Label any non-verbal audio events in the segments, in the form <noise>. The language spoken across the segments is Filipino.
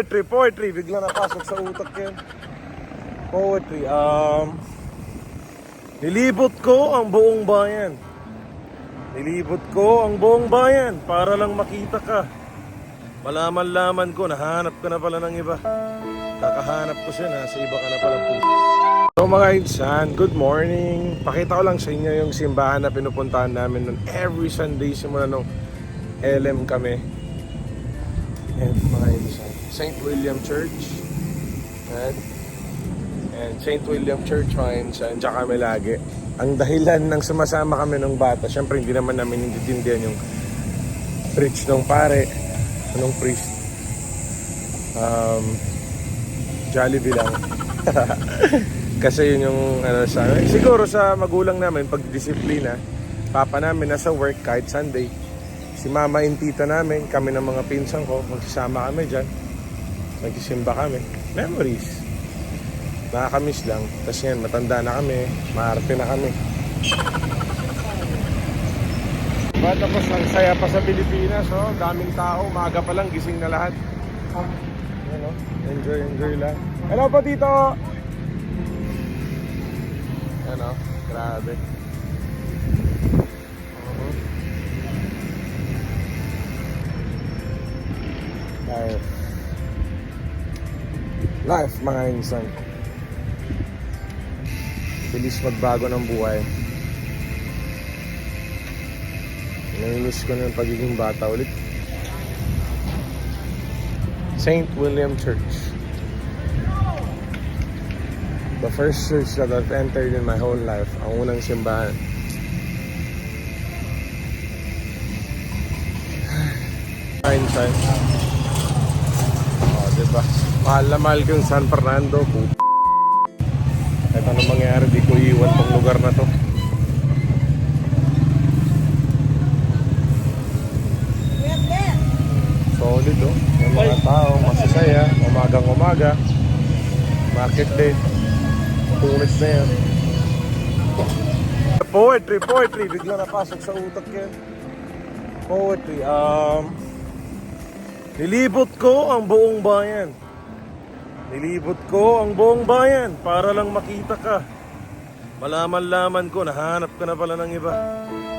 Poetry, poetry. Bigla napasok sa utak yan. Poetry. Um, nilibot ko ang buong bayan. Nilibot ko ang buong bayan para lang makita ka. Malaman-laman ko, nahanap ka na pala ng iba. Kakahanap ko siya, nasa iba ka na pala po. So mga insan, good morning. Pakita ko lang sa inyo yung simbahan na pinupuntahan namin nun every Sunday simula nung LM kami. And mga insan, St. William Church. And, and St. William Church mga insan, dyan kami lagi. Ang dahilan ng sumasama kami ng bata, syempre hindi naman namin intindihan yung preach ng pare, anong priest. Um, Jollibee lang. <laughs> Kasi yun yung ano sa siguro sa magulang namin pag disiplina papa namin nasa work kahit Sunday si mama and tita namin kami ng mga pinsan ko magsasama kami dyan. Magsisimba kami. Memories. Nakakamiss lang. Tapos yan matanda na kami. Maarte na kami. Diba, tapos ang saya pa sa Pilipinas oh, daming tao. Maaga pa lang gising na lahat. Yan, oh. enjoy enjoy lang. Hello po tito! Ano, grabe. Life, mga insan. Bilis magbago ng buhay. Namimiss ko yung pagiging bata ulit. St. William Church. The first church that I've entered in my whole life, ang unang simbahan. <sighs> Oh, diba? Mahal na mahal ko yung San Fernando. Kahit anong mangyari, di ko iwan tong lugar na to. Solid oh. Yung mga tao, masasaya, umagang umaga. Market day. Punit na yan. Poetry, poetry. Bigla napasok sa utak yan. Poetry. Um, nilibot ko ang buong bayan. Nilibot ko ang buong bayan para lang makita ka. Malaman-laman ko, nahanap ka na pala ng iba.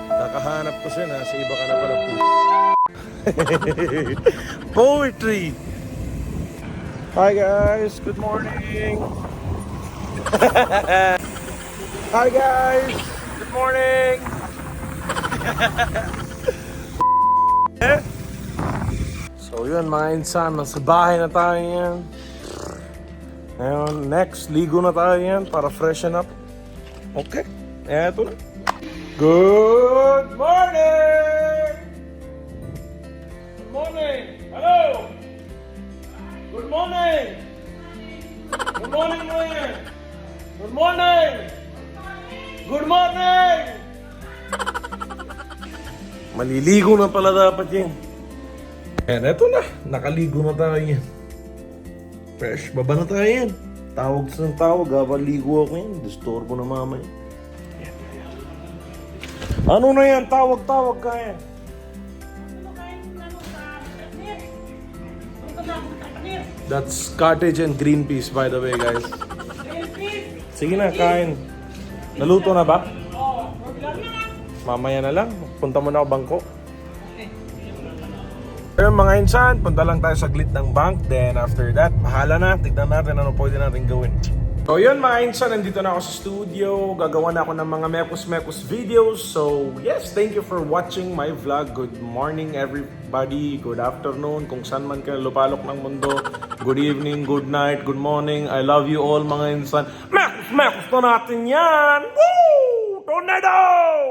Kakahanap ko siya, nasa iba ka na pala po. <laughs> Poetry! Hi guys, good morning! <laughs> Hi guys! Good morning! So yun mga insan, nasa bahay na tayo yan. Ngayon, next, ligo na tayo yan para freshen up. Okay, eto na. Good morning! Good morning! Hello! Good morning! Good morning, Noyan! Good morning! Good morning! Maliligo na pala dapat yan. And eto na, nakaligo na tayo yan. Fresh, baba na tayo yan. Tawag sa tawag, habang ligo ako yan. Disturbo na mama yan. Yan, yan. Ano na yan? Tawag-tawag ka yan. That's cottage and green peas by the way guys. Sige na, kain. Naluto na ba? Mamaya na lang. Punta muna ako bangko. Pero mga insan, punta lang tayo saglit ng bank. Then after that, bahala na. Tignan natin ano pwede natin gawin. So yun mga insan, nandito na ako sa studio. Gagawa na ako ng mga mekos-mekos videos. So yes, thank you for watching my vlog. Good morning everybody. Good afternoon. Kung saan man kayo lupalok ng mundo. Good evening, good night, good morning. I love you all mga insan. Mekos-mekos na natin yan! Woo! Tornado!